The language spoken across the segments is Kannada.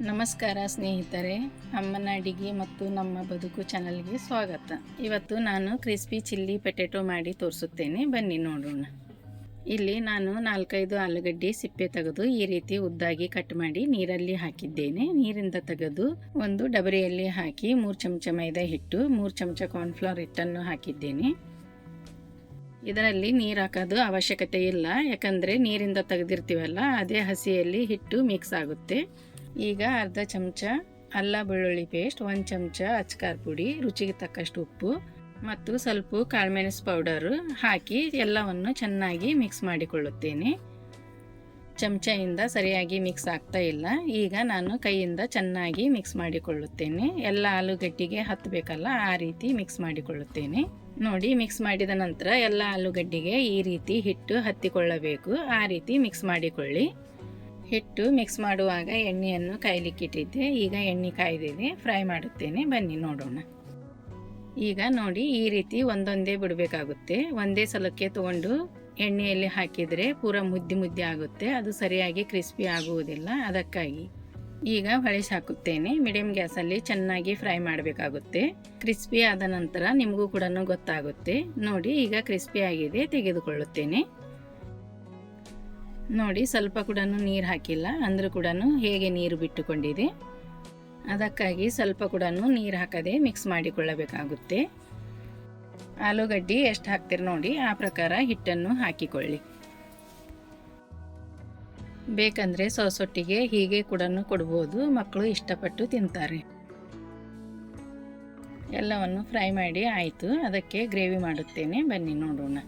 ನಮಸ್ಕಾರ ಸ್ನೇಹಿತರೆ, ಅಮ್ಮನ ಅಡಿಗೆ ಮತ್ತು ನಮ್ಮ ಬದುಕು ಚಾನಲ್ಗೆ ಸ್ವಾಗತ. ಇವತ್ತು ನಾನು ಕ್ರಿಸ್ಪಿ ಚಿಲ್ಲಿ ಪೊಟೆಟೊ ಮಾಡಿ ತೋರಿಸುತ್ತೇನೆ. ಬನ್ನಿ ನೋಡೋಣ. ಇಲ್ಲಿ ನಾನು ನಾಲ್ಕೈದು ಆಲೂಗಡ್ಡೆ ಸಿಪ್ಪೆ ತೆಗೆದು ಈ ರೀತಿ ಉದ್ದಾಗಿ ಕಟ್ ಮಾಡಿ ನೀರಲ್ಲಿ ಹಾಕಿದ್ದೇನೆ. ನೀರಿಂದ ತೆಗೆದು ಒಂದು ಡಬರಿಯಲ್ಲಿ ಹಾಕಿ ಮೂರು ಚಮಚ ಮೈದಾ ಹಿಟ್ಟು, ಮೂರು ಚಮಚ ಕಾರ್ನ್ಫ್ಲವರ್ ಹಿಟ್ಟನ್ನು ಹಾಕಿದ್ದೇನೆ. ಇದರಲ್ಲಿ ನೀರು ಹಾಕೋದು ಅವಶ್ಯಕತೆ ಇಲ್ಲ. ಯಾಕಂದರೆ ನೀರಿಂದ ತೆಗೆದಿರ್ತೀವಲ್ಲ, ಅದೇ ಹಸಿಯಲ್ಲಿ ಹಿಟ್ಟು ಮಿಕ್ಸ್ ಆಗುತ್ತೆ. ಈಗ ಅರ್ಧ ಚಮಚ ಅಲ್ಲ ಬೆಳ್ಳುಳ್ಳಿ ಪೇಸ್ಟ್ ಒಂದು ಚಮಚ ಅಚ್ಕಾರ ಪುಡಿ, ರುಚಿಗೆ ತಕ್ಕಷ್ಟು ಉಪ್ಪು ಮತ್ತು ಸ್ವಲ್ಪ ಕಾಳುಮೆಣಸು ಪೌಡರು ಹಾಕಿ ಎಲ್ಲವನ್ನು ಚೆನ್ನಾಗಿ ಮಿಕ್ಸ್ ಮಾಡಿಕೊಳ್ಳುತ್ತೇನೆ. ಚಮಚೆಯಿಂದ ಸರಿಯಾಗಿ ಮಿಕ್ಸ್ ಆಗ್ತಾ ಇಲ್ಲ. ಈಗ ನಾನು ಕೈಯಿಂದ ಚೆನ್ನಾಗಿ ಮಿಕ್ಸ್ ಮಾಡಿಕೊಳ್ಳುತ್ತೇನೆ. ಎಲ್ಲ ಆಲೂಗಡ್ಡೆಗೆ ಹತ್ತಬೇಕಲ್ಲ ಆ ರೀತಿ ಮಿಕ್ಸ್ ಮಾಡಿಕೊಳ್ಳುತ್ತೇನೆ. ನೋಡಿ ಮಿಕ್ಸ್ ಮಾಡಿದ ನಂತರ ಎಲ್ಲ ಆಲೂಗಡ್ಡೆಗೆ ಈ ರೀತಿ ಹಿಟ್ಟು ಹತ್ತಿಕೊಳ್ಳಬೇಕು. ಆ ರೀತಿ ಮಿಕ್ಸ್ ಮಾಡಿಕೊಳ್ಳಿ. ಹಿಟ್ಟು ಮಿಕ್ಸ್ ಮಾಡುವಾಗ ಎಣ್ಣೆಯನ್ನು ಕಾಯ್ಲಿಕ್ಕಿಟ್ಟಿದ್ದೆ ಈಗ ಎಣ್ಣೆ ಕಾಯ್ದಿದೆ. ಫ್ರೈ ಮಾಡುತ್ತೇನೆ. ಬನ್ನಿ ನೋಡೋಣ. ಈಗ ನೋಡಿ ಈ ರೀತಿ ಒಂದೊಂದೇ ಬಿಡಬೇಕಾಗುತ್ತೆ. ಒಂದೇ ಸಲಕ್ಕೆ ತಗೊಂಡು ಎಣ್ಣೆಯಲ್ಲಿ ಹಾಕಿದರೆ ಪೂರ ಮುದ್ದೆ ಮುದ್ದೆ ಆಗುತ್ತೆ. ಅದು ಸರಿಯಾಗಿ ಕ್ರಿಸ್ಪಿ ಆಗುವುದಿಲ್ಲ. ಅದಕ್ಕಾಗಿ ಈಗ ಹೊಳೆಸಿ ಹಾಕುತ್ತೇನೆ. ಮೀಡಿಯಂ ಗ್ಯಾಸಲ್ಲಿ ಚೆನ್ನಾಗಿ ಫ್ರೈ ಮಾಡಬೇಕಾಗುತ್ತೆ. ಕ್ರಿಸ್ಪಿ ಆದ ನಂತರ ನಿಮಗೂ ಕೂಡ ಗೊತ್ತಾಗುತ್ತೆ. ನೋಡಿ ಈಗ ಕ್ರಿಸ್ಪಿ ಆಗಿದೆ. ತೆಗೆದುಕೊಳ್ಳುತ್ತೇನೆ. ನೋಡಿ, ಸ್ವಲ್ಪ ಕೂಡ ನೀರು ಹಾಕಿಲ್ಲ. ಅಂದರೂ ಕೂಡ ಹೇಗೆ ನೀರು ಬಿಟ್ಟುಕೊಂಡಿದೆ. ಅದಕ್ಕಾಗಿ ಸ್ವಲ್ಪ ಕೂಡ ನೀರು ಹಾಕದೆ ಮಿಕ್ಸ್ ಮಾಡಿಕೊಳ್ಳಬೇಕಾಗುತ್ತೆ. ಆಲೂಗಡ್ಡೆ ಎಷ್ಟು ಹಾಕ್ತೀರಿ ನೋಡಿ, ಆ ಪ್ರಕಾರ ಹಿಟ್ಟನ್ನು ಹಾಕಿಕೊಳ್ಳಿ. ಬೇಕಂದರೆ ಸೊಸೊಟ್ಟಿಗೆ ಹೀಗೆ ಕೂಡ ಕೊಡ್ಬೋದು. ಮಕ್ಕಳು ಇಷ್ಟಪಟ್ಟು ತಿಂತಾರೆ. ಎಲ್ಲವನ್ನು ಫ್ರೈ ಮಾಡಿ ಆಯಿತು. ಅದಕ್ಕೆ ಗ್ರೇವಿ ಮಾಡುತ್ತೇನೆ. ಬನ್ನಿ ನೋಡೋಣ.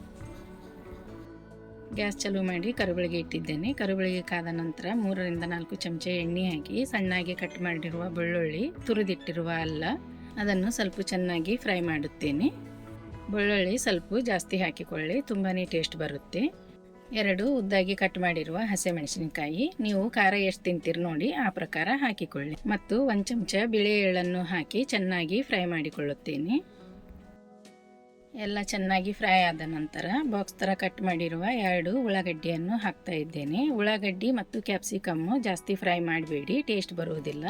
ಗ್ಯಾಸ್ ಚಾಲೂ ಮಾಡಿ ಕರುಬಳಿಗೆ ಇಟ್ಟಿದ್ದೇನೆ. ಕರುಬಳಿಗೆ ಕಾದ ನಂತರ ಮೂರರಿಂದ ನಾಲ್ಕು ಚಮಚ ಎಣ್ಣೆ ಹಾಕಿ, ಸಣ್ಣಾಗಿ ಕಟ್ ಮಾಡಿರುವ ಬೆಳ್ಳುಳ್ಳಿ, ತುರಿದಿಟ್ಟಿರುವ ಅಲ್ಲ, ಅದನ್ನು ಸ್ವಲ್ಪ ಚೆನ್ನಾಗಿ ಫ್ರೈ ಮಾಡುತ್ತೇನೆ. ಬೆಳ್ಳುಳ್ಳಿ ಸ್ವಲ್ಪ ಜಾಸ್ತಿ ಹಾಕಿಕೊಳ್ಳಿ ತುಂಬಾ ಟೇಸ್ಟ್ ಬರುತ್ತೆ. ಎರಡು ಉದ್ದಾಗಿ ಕಟ್ ಮಾಡಿರುವ ಹಸಿಮೆಣಸಿನಕಾಯಿ, ನೀವು ಖಾರ ಎಷ್ಟು ತಿಂತೀರಿ ನೋಡಿ ಆ ಪ್ರಕಾರ ಹಾಕಿಕೊಳ್ಳಿ. ಮತ್ತು ಒಂದು ಚಮಚ ಬಿಳಿ ಎಳ್ಳನ್ನು ಹಾಕಿ ಚೆನ್ನಾಗಿ ಫ್ರೈ ಮಾಡಿಕೊಳ್ಳುತ್ತೇನೆ. ಎಲ್ಲ ಚೆನ್ನಾಗಿ ಫ್ರೈ ಆದ ನಂತರ ಬಾಕ್ಸ್ ಥರ ಕಟ್ ಮಾಡಿರುವ ಎರಡು ಉಳ್ಳಾಗಡ್ಡಿಯನ್ನು ಹಾಕ್ತಾ ಇದ್ದೇನೆ. ಉಳ್ಳಾಗಡ್ಡಿ ಮತ್ತು ಕ್ಯಾಪ್ಸಿಕಮ್ಮು ಜಾಸ್ತಿ ಫ್ರೈ ಮಾಡಬೇಡಿ, ಟೇಸ್ಟ್ ಬರುವುದಿಲ್ಲ.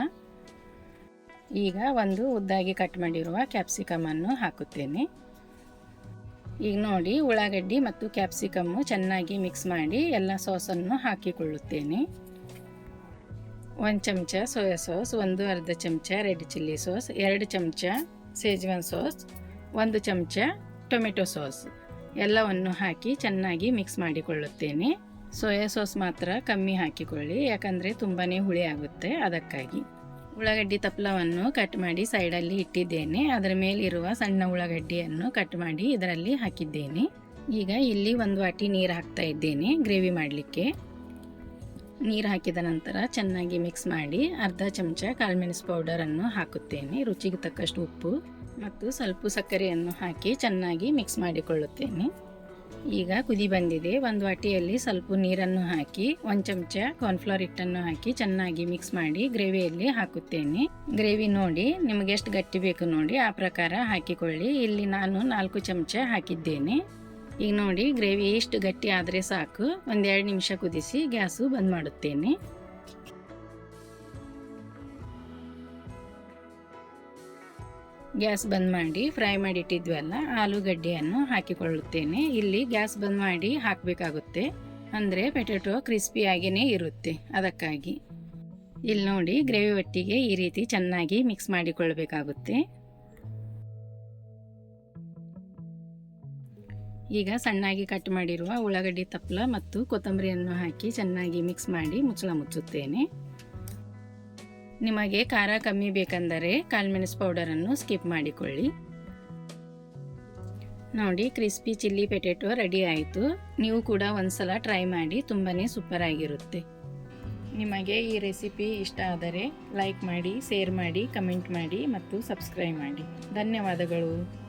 ಈಗ ಒಂದು ಉದ್ದಾಗಿ ಕಟ್ ಮಾಡಿರುವ ಕ್ಯಾಪ್ಸಿಕಮನ್ನು ಹಾಕುತ್ತೇನೆ. ಈಗ ನೋಡಿ, ಉಳ್ಳಾಗಡ್ಡಿ ಮತ್ತು ಕ್ಯಾಪ್ಸಿಕಮ್ಮು ಚೆನ್ನಾಗಿ ಮಿಕ್ಸ್ ಮಾಡಿ ಎಲ್ಲ ಸಾಸನ್ನು ಹಾಕಿಕೊಳ್ಳುತ್ತೇನೆ. ಒಂದು ಚಮಚ ಸೋಯಾ ಸಾಸ್, ಒಂದು ಅರ್ಧ ಚಮಚ ರೆಡ್ ಚಿಲ್ಲಿ ಸಾಸ್, ಎರಡು ಚಮಚ ಸೇಜ್ವಾನ್ ಸಾಸ್, ಒಂದು ಚಮಚ ಟೊಮೆಟೊ ಸಾಸ್ ಎಲ್ಲವನ್ನು ಹಾಕಿ ಚೆನ್ನಾಗಿ ಮಿಕ್ಸ್ ಮಾಡಿಕೊಳ್ಳುತ್ತೇನೆ. ಸೋಯಾ ಸಾಸ್ ಮಾತ್ರ ಕಮ್ಮಿ ಹಾಕಿಕೊಳ್ಳಿ, ಯಾಕಂದರೆ ತುಂಬಾ ಹುಳಿ ಆಗುತ್ತೆ ಅದಕ್ಕಾಗಿ. ಉಳ್ಳಾಗಡ್ಡಿ ತಪ್ಪಲವನ್ನು ಕಟ್ ಮಾಡಿ ಸೈಡಲ್ಲಿ ಇಟ್ಟಿದ್ದೇನೆ. ಅದರ ಮೇಲಿರುವ ಸಣ್ಣ ಉಳ್ಳಾಗಡ್ಡಿಯನ್ನು ಕಟ್ ಮಾಡಿ ಇದರಲ್ಲಿ ಹಾಕಿದ್ದೇನೆ. ಈಗ ಇಲ್ಲಿ ಒಂದು ವಾಟಿ ನೀರು ಹಾಕ್ತಾ ಇದ್ದೇನೆ ಗ್ರೇವಿ ಮಾಡಲಿಕ್ಕೆ. ನೀರು ಹಾಕಿದ ನಂತರ ಚೆನ್ನಾಗಿ ಮಿಕ್ಸ್ ಮಾಡಿ ಅರ್ಧ ಚಮಚ ಕಾಳುಮೆಣಸು ಪೌಡರನ್ನು ಹಾಕುತ್ತೇನೆ, ರುಚಿಗೆ ತಕ್ಕಷ್ಟು ಉಪ್ಪು. ಮತ್ತು ಸ್ವಲ್ಪ ಸಕ್ಕರೆಯನ್ನು ಹಾಕಿ ಚೆನ್ನಾಗಿ ಮಿಕ್ಸ್ ಮಾಡಿಕೊಳ್ಳುತ್ತೇನೆ. ಈಗ ಕುದಿ ಬಂದಿದೆ. ಒಂದು ವಾಟಿಯಲ್ಲಿ ಸ್ವಲ್ಪ ನೀರನ್ನು ಹಾಕಿ, ಒಂದು ಚಮಚ ಕಾರ್ನ್ಫ್ಲವರ್ ಹಿಟ್ಟನ್ನು ಹಾಕಿ ಚೆನ್ನಾಗಿ ಮಿಕ್ಸ್ ಮಾಡಿ ಗ್ರೇವಿಯಲ್ಲಿ ಹಾಕುತ್ತೇನೆ. ಗ್ರೇವಿ ನೋಡಿ, ನಿಮಗೆ ಎಷ್ಟು ಗಟ್ಟಿ ಬೇಕು ನೋಡಿ, ಆ ಪ್ರಕಾರ ಹಾಕಿಕೊಳ್ಳಿ. ಇಲ್ಲಿ ನಾನು ನಾಲ್ಕು ಚಮಚ ಹಾಕಿದ್ದೇನೆ. ಈಗ ನೋಡಿ, ಗ್ರೇವಿ ಎಷ್ಟು ಗಟ್ಟಿ ಆದರೆ ಸಾಕು. ಒಂದೆರಡು ನಿಮಿಷ ಕುದಿಸಿ ಗ್ಯಾಸು ಬಂದ್ ಮಾಡುತ್ತೇನೆ. ಗ್ಯಾಸ್ ಬಂದ್ ಮಾಡಿ ಫ್ರೈ ಮಾಡಿ ಇಟ್ಟಿದ್ವಲ್ಲ ಆಲೂಗಡ್ಡೆಯನ್ನು ಹಾಕಿಕೊಳ್ಳುತ್ತೇನೆ. ಇಲ್ಲಿ ಗ್ಯಾಸ್ ಬಂದ್ ಮಾಡಿ ಹಾಕಬೇಕಾಗುತ್ತೆ. ಅಂದರೆ ಪೊಟ್ಯಾಟೊ ಕ್ರಿಸ್ಪಿಯಾಗಿಯೇ ಇರುತ್ತೆ ಅದಕ್ಕಾಗಿ. ಇಲ್ಲಿ ನೋಡಿ ಗ್ರೇವಿ ಒಟ್ಟಿಗೆ ಈ ರೀತಿ ಚೆನ್ನಾಗಿ ಮಿಕ್ಸ್ ಮಾಡಿಕೊಳ್ಳಬೇಕಾಗುತ್ತೆ ಈಗ ಸಣ್ಣಾಗಿ ಕಟ್ ಮಾಡಿರುವ ಉಳ್ಳಾಗಡ್ಡಿ ತಪ್ಪಲ ಮತ್ತು ಕೊತ್ತಂಬರಿಯನ್ನು ಹಾಕಿ ಚೆನ್ನಾಗಿ ಮಿಕ್ಸ್ ಮಾಡಿ ಮುಚ್ಚಳ ಮುಚ್ಚುತ್ತೇನೆ. ನಿಮಗೆ ಖಾರ ಕಮ್ಮಿ ಬೇಕೆಂದರೆ ಕಾಳುಮೆಣಸು ಪೌಡರನ್ನು ಸ್ಕಿಪ್ ಮಾಡಿಕೊಳ್ಳಿ. ನೋಡಿ, ಕ್ರಿಸ್ಪಿ ಚಿಲ್ಲಿ ಪೆಟೆಟೊ ರೆಡಿ ಆಯಿತು. ನೀವು ಕೂಡ ಒಂದ್ಸಲ ಟ್ರೈ ಮಾಡಿ ತುಂಬಾ ಸೂಪರ್ ಆಗಿರುತ್ತೆ. ನಿಮಗೆ ಈ ರೆಸಿಪಿ ಇಷ್ಟ ಆದರೆ ಲೈಕ್ ಮಾಡಿ, ಶೇರ್ ಮಾಡಿ, ಕಮೆಂಟ್ ಮಾಡಿ ಮತ್ತು ಸಬ್ಸ್ಕ್ರೈಬ್ ಮಾಡಿ. ಧನ್ಯವಾದಗಳು.